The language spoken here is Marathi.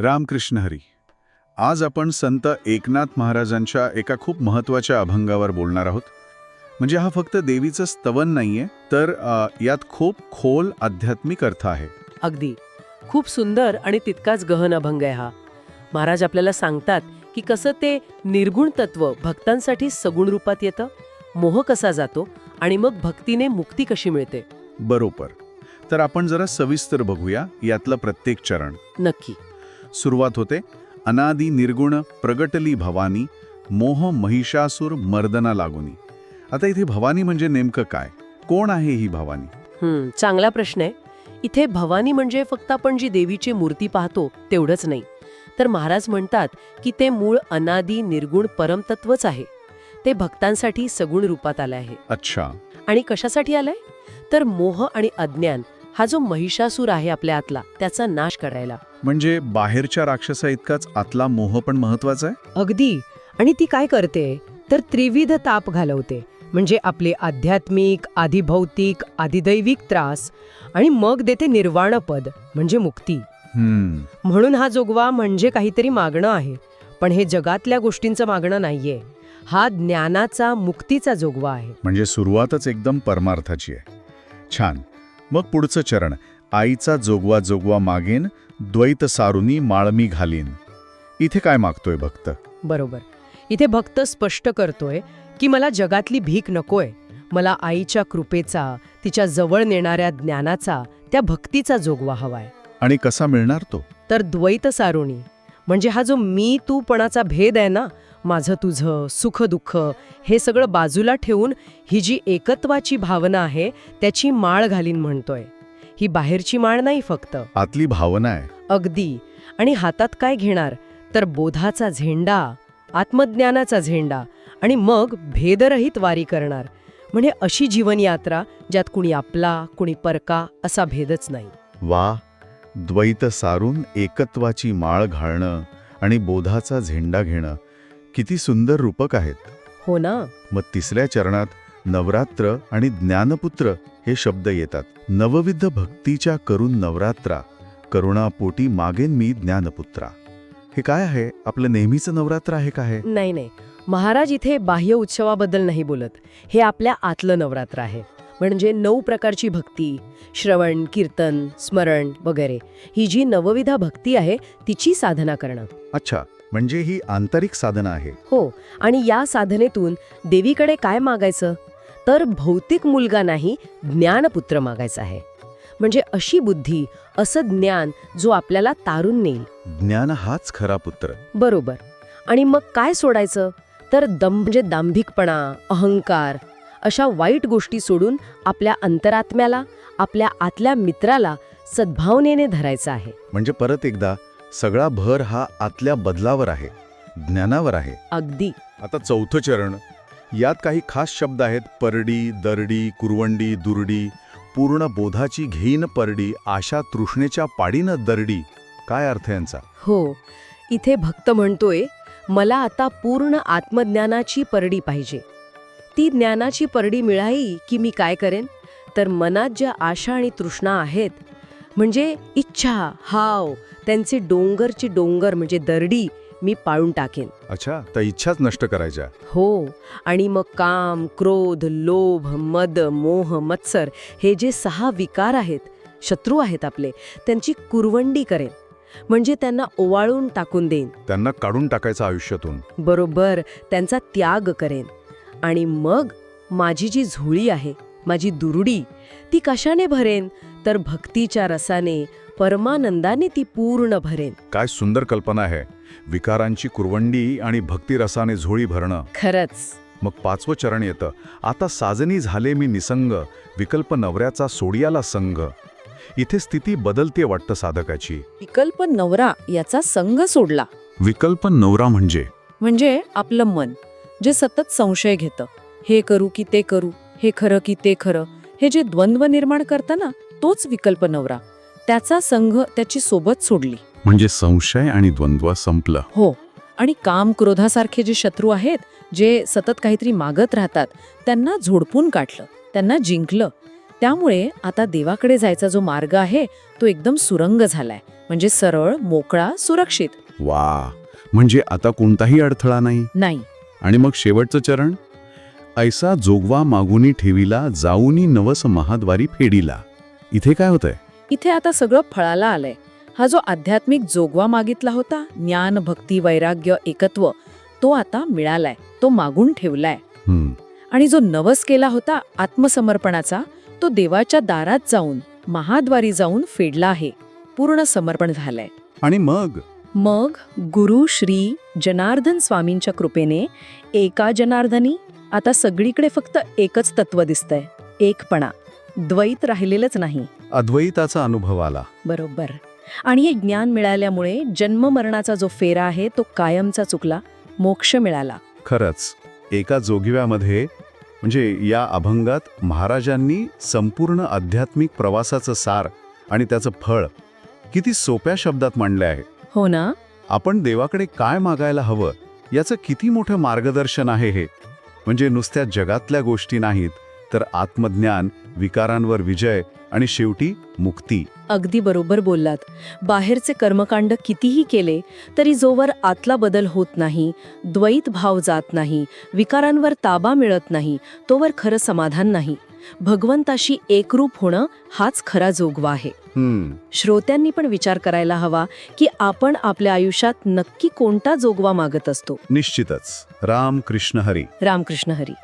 रामकृष्ण हरी. आज आपण संत एकनाथ महाराजांच्या एका खूप महत्त्वाच्या अभंगावर बोलणार आहोत. म्हणजे हा फक्त देवीचं स्तवन नाहीये तर अ, यात खूप खोल आध्यात्मिक अर्थ आहे. अगदी. खूप सुंदर आणि तितकाच गहन अभंग आहे हा. महाराज आपल्याला सांगतात की कसं ते निर्गुण तत्व भक्तांसाठी सगुण रूपात येतं मोह कसा जातो आणि मग भक्तीने मुक्ती कशी मिळते. बरोबर. तर आपण जरा सविस्तर बघूया यातलं प्रत्येक चरण. नक्की. सुरुवात होते. अनादी निर्गुण प्रगटली भवानी मोह महिषासूर मर्दना लागुनी. आता इथे भवानी म्हणजे नेमकं काय? कोण आहे ही भवानी? चांगला प्रश्न आहे. इथे भवानी म्हणजे फक्त आपण जी देवीची मूर्ती पाहतो तेवढंच नाही. तर महाराज म्हणतात की ते मूळ अनादी निर्गुण परमतत्वच आहे. ते भक्तांसाठी सगुण रूपात आलं आहे. अच्छा. आणि कशासाठी आलंय? तर मोह आणि अज्ञान हा जो महिषासूर आहे आपल्या आतला त्याचा नाश करायला. म्हणजे बाहेरच्या राक्षसा इतकाच आतला मोह पण महत्त्वाचा आहे? अगदी. आणि ती काय करते? तर त्रिविध ताप घालवते. म्हणजे आपले आध्यात्मिक आधिभौतिक आधिदैविक त्रास आणि मग देते निर्वाणपद म्हणजे मुक्ती. हम्म. म्हणून हा जोगवा म्हणजे काहीतरी मागणं आहे. पण हे जगातल्या गोष्टींचं मागणं नाहीये. हा ज्ञानाचा मुक्तीचा जोगवा आहे. म्हणजे सुरुवातच एकदम परमार्थाची आहे. छान. मग पुढचं चरण. आईचा जोगवा जोगवा मागेन द्वैत सारुनी माळमी घालीन. इथे काय मागतोय भक्त? बरोबर. इथे भक्त स्पष्ट करतोय की मला जगातली भीक नकोय. मला आईच्या कृपेचा तिच्या जवळ नेणाऱ्या ज्ञानाचा त्या भक्तीचा जोगवा हवाय. आणि कसा मिळणार तो? तर द्वैत सारुणी. म्हणजे हा जो मी तूपणाचा भेद आहे ना माझं तुझं सुख दुःख हे सगळं बाजूला ठेवून ही जी एकत्वाची भावना आहे त्याची माळ घालीन म्हणतोय. ही बाहेरची माळ नाही फक्त. आतली भावना आहे. अगदी. आणि हातात काय घेणार? तर बोधाचा झेंडा आत्मज्ञानाचा झेंडा आणि मग भेदरहित वारी करणार. म्हणजे अशी जीवनयात्रा ज्यात कुणी आपला कुणी परका असा भेदच नाही. वा द्वैत सारून एकत्वाची माळ घालणं आणि बोधाचा झेंडा घेणं. किती सुंदर रूपक आहेत. हो ना. मग तिसऱ्या चरणात नवरात्र आणि ज्ञानपुत्र हे शब्द येतात. नवविध भक्तीच्या करून नवरात्रा करुणापोटी मागेन मी ज्ञानपुत्रा. हे काय आहे? आपलं नेहमीचं नवरात्र आहे का हे? नाही नाही. महाराज इथे बाह्य उत्सवाबद्दल नाही बोलत. हे आपल्या आतलं नवरात्र आहे. म्हणजे नऊ प्रकारची भक्ती श्रवण कीर्तन स्मरण वगैरे. ही जी नवविधा भक्ती आहे तिची साधना करणं. अच्छा. म्हणजे ही आंतरिक साधना आहे. हो आणि या साधनेतून देवीकडे काय मागायचं? तर भौतिक मुलगा नाही ज्ञानपुत्र मागायचा आहे. म्हणजे अशी बुद्धी असं ज्ञान जो आपल्याला तारून नेईल. ज्ञान हाच खरा पुत्र. बरोबर. आणि मग काय सोडायचं? तर दम म्हणजे दांभिकपणा अहंकार अशा वाईट गोष्टी सोडून आपल्या अंतरात्म्याला आपल्या आतल्या मित्राला सद्भावनेने धरायचं आहे. म्हणजे परत एकदा सगळा भर हा आतल्या बदलावर आहे ज्ञानावर आहे. अगदी. आता चौथं चरण. यात काही खास शब्द आहेत परडी दरडी कुरवंडी दुरडी. पूर्ण बोधाची घेईन परडी आशा तृष्णेच्या पाडीनं दरडी. काय अर्थ यांचा? हो इथे भक्त म्हणतोय मला आता पूर्ण आत्मज्ञानाची परडी पाहिजे. ती ज्ञानाची परडी मिळाली की मी काय करेन? तर मनात ज्या आशा आणि तृष्णा आहेत म्हणजे इच्छा हाव त्यांचे डोंगरची डोंगर म्हणजे दरडी मी पाळून टाकेन. अच्छा तर इच्छाच नष्ट करायच्या. हो आणि मग काम क्रोध लोभ मद मोह मत्सर हे जे सहा विकार आहेत शत्रू आहेत आपले त्यांची कुरवंडी करेन. म्हणजे त्यांना ओवाळून टाकून देईन. त्यांना काढून टाकायचं आयुष्यातून. बरोबर त्यांचा त्याग करेन. आणि मग माझी जी झोळी आहे माझी दुरडी ती कशाने भरेन? तर भक्तीच्या रसाने परमानंदाने ती पूर्ण भरेन. काय सुंदर कल्पना आहे. विकारांची कुरवंडी आणि भक्तिरसाने झोळी भरणं. खरंच. मग पाचवं चरण येतं. आता साजनी झाले मी निसंग विकल्प नवऱ्याचा सोडियाला संग. इथे स्थिती बदलते वाटतं साधकाची. विकल्प नवरा याचा संघ सोडला. विकल्प नवरा म्हणजे? म्हणजे आपलं मन जे सतत संशय घेतं. हे करू की ते करू. हे खरं की ते खरं. हे जे द्वंद्व निर्माण करतं ना तोच विकल्प नवरा. त्याचा संघ त्याची सोबत सोडली. म्हणजे संशय आणि द्वंद्व संपलं. हो. आणि काम क्रोधासारखे जे शत्रू आहेत जे सतत काहीतरी मागत राहतात त्यांना झोडपून काढलं त्यांना जिंकलं. त्यामुळे आता देवाकडे जायचा जो मार्ग आहे तो एकदम सुरंग झालाय. म्हणजे सरळ मोकळा सुरक्षित. वा. म्हणजे आता कोणताही अडथळा नाही? नाही. आणि मग शेवटचं चरण? ऐसा जोगवा मागुनी ठेविला जाऊनी नवस महाद्वारी फेडीला. इथे काय होतंय? इथे आता सगळं फळाला आलंय. हा जो आध्यात्मिक जोगवा मागितला होता ज्ञान भक्ती वैराग्य एकत्व तो आता मिळालाय. तो मागून ठेवलाय. आणि जो नवस केला होता आत्मसमर्पणाचा तो देवाच्या दारात जाऊन महाद्वारी जाऊन फेडला आहे. पूर्ण समर्पण झालंय. आणि मग? मग गुरु श्री जनार्दन स्वामींच्या कृपेने एका जनार्दनी आता सगळीकडे फक्त एकच तत्व दिसतंय एकपणा. द्वैत राहिलेलंच नाही. अद्वैताचा अनुभव आला. बरोबर. आणि हे ज्ञान मिळाल्यामुळे जन्ममरणाचा जो फेरा आहे तो कायमचा चुकला मोक्ष मिळाला. खरंच एका जोगिव्यामध्ये म्हणजे या अभंगात महाराजांनी संपूर्ण आध्यात्मिक प्रवासाचं सार आणि त्याचं फळ किती सोप्या शब्दात मांडले आहे. हो ना? आपण देवाकडे काय मागायला हवं याचं किती मोठं मार्गदर्शन आहे हे? म्हणजे नुसत्या जगातल्या गोष्टी नाहीत तर आत्मज्ञान विकारांवर विजय आणि शेवटी मुक्ती. अगदी बरोबर बोललात. बाहेरचे कर्मकांड कितीही केले तरी जोवर आतला बदल होत नाही द्वैत भाव जात नाही विकारांवर ताबा मिळत नाही तोवर खरं समाधान नाही. भगवंताशी एकरूप होणं हाच खरा जोगवा आहे. श्रोत्यांनी पण विचार करायला हवा की आपण आपल्या आयुष्यात नक्की कोणता जोगवा मागत असतो? निश्चितच. राम कृष्ण हरी. रामकृष्ण हरी.